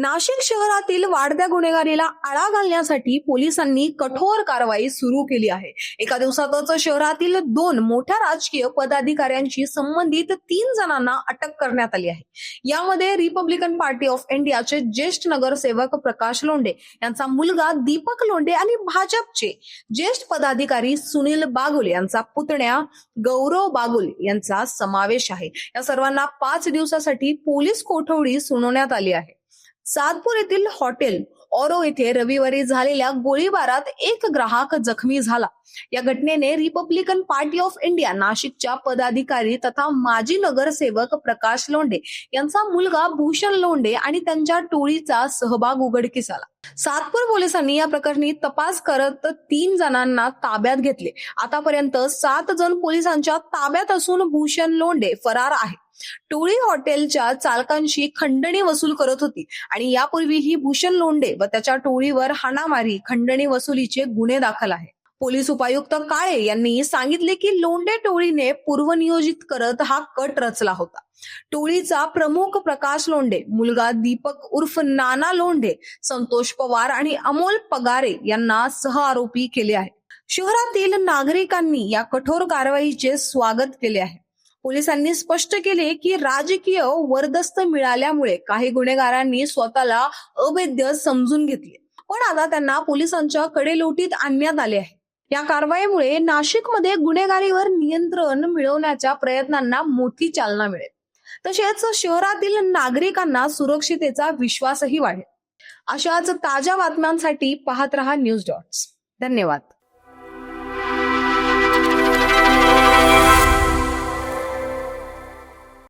नाशिक शहरातील वाढत्या गुन्हेगारीला आळा घालण्यासाठी पोलिसांनी कठोर कारवाई सुरू केली आहे. एका दिवसातच शहरातील दोन मोठ्या राजकीय पदाधिकाऱ्यांशी संबंधित तीन जणांना अटक करण्यात आली आहे. यामध्ये रिपब्लिकन पार्टी ऑफ इंडियाचे ज्येष्ठ नगरसेवक प्रकाश लोंढे यांचा मुलगा दीपक लोंढे आणि भाजपचे ज्येष्ठ पदाधिकारी सुनील बागुल यांचा पुतण्या गौरव बागुल यांचा समावेश आहे. या सर्वांना पाच दिवसासाठी पोलीस कोठडी सुनावण्यात आली आहे. सातपूर येथील हॉटेल ऑरो येथे रविवारी झालेल्या गोळीबारात एक ग्राहक जखमी झाला. या घटनेने रिपब्लिकन पार्टी ऑफ इंडिया नाशिकच्या पदाधिकारी तथा माजी नगरसेवक प्रकाश लोंढे यांचा मुलगा भूषण लोंढे आणि त्यांच्या टोळीचा सहभाग उघडकीस आला. सातपूर पोलिसांनी या प्रकरणी तपास करत तीन जणांना ताब्यात घेतले. आतापर्यंत सात जण पोलिसांच्या ताब्यात असून भूषण लोंढे फरार आहे टोळी हॉटेलच्या चालकांशी खंडणी वसूल करत होती. आणि यापूर्वीही भूषण लोंढे व त्याच्या टोळीवर हाणामारी खंडणी वसुलीचे गुन्हे दाखल आहे. पोलीस उपायुक्त काळे यांनी सांगितले की लोंढे टोळीने पूर्वनियोजित करत हा कट रचला होता. टोळीचा प्रमुख प्रकाश लोंढे मुलगा दीपक उर्फ नाना लोंढे संतोष पवार आणि अमोल पगारे यांना सह आरोपी केले आहे. शहरातील नागरिकांनी या कठोर कारवाईचे स्वागत केले आहे. पोलिसांनी स्पष्ट केले की राजकीय वरदस्त मिळाल्यामुळे काही गुन्हेगारांनी स्वतःला अवैध समजून घेतले. पण आता त्यांना पोलिसांच्या कडेलोटीत आणण्यात आले आहे. या कारवाईमुळे नाशिकमध्ये गुन्हेगारीवर नियंत्रण मिळवण्याच्या प्रयत्नांना मोठी चालना मिळेल. तसेच शहरातील नागरिकांना सुरक्षितेचा विश्वासही वाढेल. अशाच ताज्या बातम्यांसाठी पाहत रहा न्यूज डॉट्स. धन्यवाद.